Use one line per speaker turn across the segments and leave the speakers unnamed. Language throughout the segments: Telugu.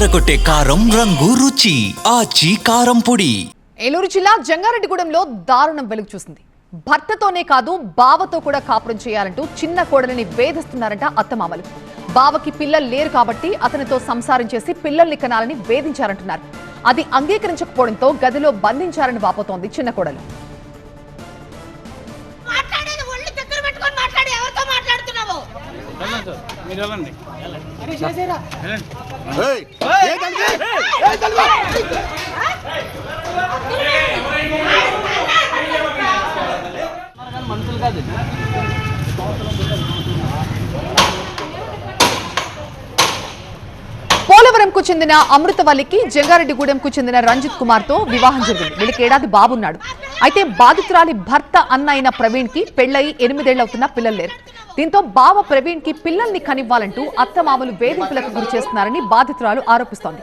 కారం రంగు రుచి. ఆచి కారం పొడి.
ఏలూరు జిల్లా జంగారెడ్డిగూడెంలో దారుణం వెలుగు చూసింది. భర్తతోనే కాదు బావతో కూడా కాపురం చేయాలంటూ చిన్న కోడలిని వేధిస్తున్నారంట అత్తమామలు. బావకి పిల్లలు లేరు కాబట్టి అతనితో సంసారం చేసి పిల్లల్ని కనాలని వేధించారంటున్నారు. అది అంగీకరించకపోవడంతో గదిలో బంధించారని వాపోతోంది చిన్న కోడలు.
మాట్లాడేది ఒళ్ళు దగ్గర పెట్టుకొని మాట్లాడి ఎవరితో మాట్లాడుతున్నావు?
మీరు వెళ్ళండి. మనుషులు కాదు
పోలవరంకు చెందిన అమృతవల్లికి జంగారెడ్డిగూడెంకు చెందిన రంజిత్ కుమార్తో వివాహం జరిగింది. వీళ్ళకి ఏడాది బాబున్నాడు. అయితే బాధితురాలి భర్త అన్న అయిన ప్రవీణ్కి పెళ్ళయి ఎనిమిదేళ్ళవుతున్న పిల్లలు లేరు. దీంతో బావ ప్రవీణ్కి పిల్లల్ని కనివ్వాలంటూ అత్తమామలు వేధింపులకు గురి చేస్తున్నారని బాధితురాలు ఆరోపిస్తోంది.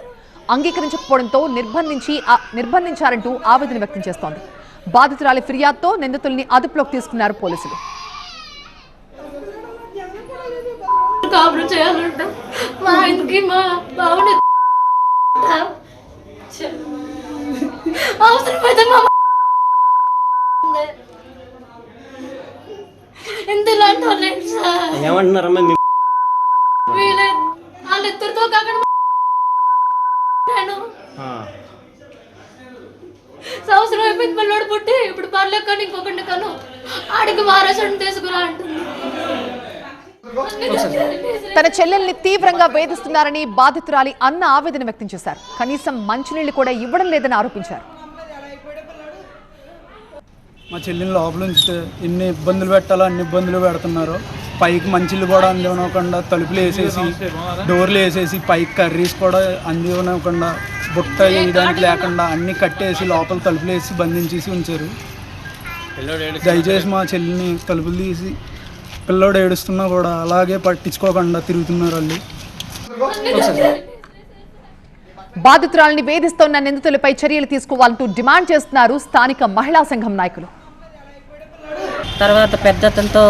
అంగీకరించకపోవడంతో నిర్బంధించి నిర్బంధించారంటూ ఆవేదన వ్యక్తం చేస్తోంది. బాధితురాలి ఫిర్యాదుతో నిందితుల్ని అదుపులోకి తీసుకున్నారు పోలీసులు.
చేయాలంట మా బావుని అవసరమైతే మా ఎంత ఇలాంటి వాళ్ళేంటి సార్?
ఏమంటున్నారమ్మా మీ
వీళ్ళ వాళ్ళిద్దరితో కాకుండా సంవత్సరం అయిపోయింది పిల్లోడు పుట్టి ఇప్పుడు పర్లేదు కానీ ఇంకొకటి కను. ఆడికి వారసుని తీసుకురా అంటుంది.
తన చెల్లెల్ని తీవ్రంగా వేధిస్తున్నారని బాధితురాలి అన్న ఆవేదన వ్యక్తం చేశారు. కనీసం మంచినీళ్ళు కూడా ఇవ్వడం లేదని ఆరోపించారు.
మా చెల్లిని లోపల ఉంచితే ఎన్ని ఇబ్బందులు పెట్టాలో అన్ని ఇబ్బందులు పెడుతున్నారు. పైకి మంచిలు కూడా అందివ్వకుండా తలుపులు వేసేసి డోర్లు వేసేసి పైకి కర్రీస్ కూడా అందివ్వకుండా బుట్ట వేయడానికి లేకుండా అన్ని కట్టేసి లోపల తలుపులు వేసి బంధించేసి ఉంచారు. దయచేసి మా చెల్లిని తలుపులు తీసి పిల్లోడు ఏడుస్తున్నా కూడా అలాగే పట్టించుకోకుండా తిరుగుతున్నారు వాళ్ళు
బాధితురాలిని వేధిస్తోన్న నిందితులపై చర్యలు తీసుకోవాలంటూ డిమాండ్ చేస్తున్నారు స్థానిక మహిళా సంఘం నాయకులు.
తర్వాత పెద్ద అతనితో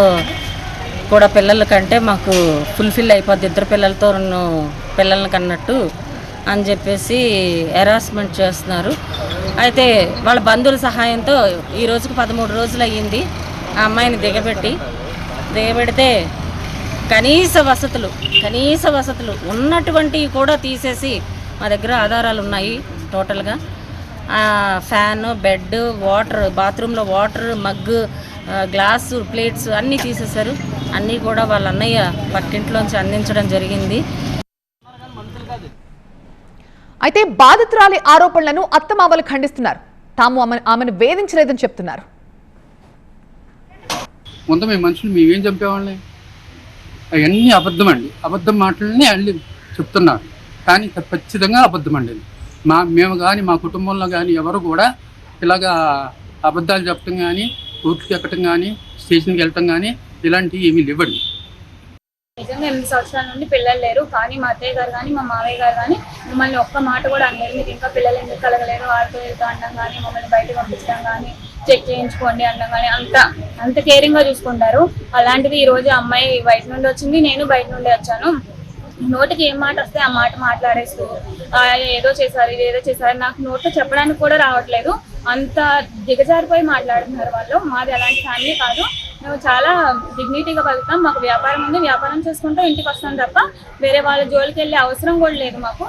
కూడా పిల్లల కంటే మాకు ఫుల్ఫిల్ అయిపోద్ది. ఇద్దరు పిల్లలతో నన్ను పిల్లల్ని కన్నట్టు అని చెప్పేసి హెరాస్మెంట్ చేస్తున్నారు. అయితే వాళ్ళ బంధువుల సహాయంతో ఈ రోజుకు పదమూడు రోజులు అయ్యింది. ఆ అమ్మాయిని దిగబెట్టి దేవెడితే కనీస వసతులు కనీస వసతులు ఉన్నటువంటివి కూడా తీసేసి మా దగ్గర ఆధారాలు ఉన్నాయి టోటల్గా. ఫ్యాన్ బెడ్ వాటర్ బాత్రూంలో వాటర్ మగ్గు గ్లాసు ప్లేట్స్ అన్నీ తీసేశారు. అన్నీ కూడా వాళ్ళ అన్నయ్య పక్కింట్లోంచి అందించడం జరిగింది.
అయితే బాధితురాలి ఆరోపణలను అత్తమామలు ఖండిస్తున్నారు. తాము ఆమె ఆమెను వేధించలేదని చెప్తున్నారు.
ముందు మేము మనుషులు మేమేం చంపేవాళ్ళని అవన్నీ అబద్ధం అండి అబద్ధం మాటలని అల్లి చెప్తున్నారు. కానీ ఖచ్చితంగా అబద్ధం అండి మా మేము కానీ మా కుటుంబంలో కానీ ఎవరు కూడా ఇలాగా అబద్ధాలు చెప్పటం కానీ కోర్టుకి ఎక్కటం కానీ స్టేషన్కి వెళ్ళటం కానీ ఇలాంటివి ఏమీ లేవండి.
నిజంగా ఎనిమిది సంవత్సరాల నుండి పిల్లలు లేరు. కానీ మా అత్తయ్య గారు కానీ మా మావయ్య గారు కానీ మమ్మల్ని ఒక్క మాట కూడా అనలేదు మీరు ఇంకా పిల్లలు ఎందుకు కలగలేరు? వాళ్ళతో వెళ్తూ అనడం కానీ మమ్మల్ని బయట పంపించడం కానీ చెక్ చేయించుకోండి అనగానే అంత అంత కేరింగ్గా చూసుకుంటారు. అలాంటిది ఈ రోజు అమ్మాయి బయట నుండి వచ్చింది నేను బయట నుండి వచ్చాను. నోటికి ఏం మాట వస్తే ఆ మాట మాట్లాడేస్తూ ఏదో చేశారు ఇది ఏదో చేశారు. నాకు నోట్లో చెప్పడానికి కూడా రావట్లేదు. అంత దిగజారిపోయి మాట్లాడుతున్నారు వాళ్ళు. మాది అలాంటి ఫ్యామిలీ కాదు. మేము చాలా డిగ్నిటీగా బతుకుతాం. మాకు వ్యాపారం ఉంది. వ్యాపారం చేసుకుంటూ ఇంటికి వస్తాం తప్ప వేరే వాళ్ళ జోలికి వెళ్ళే అవసరం కూడా లేదు మాకు.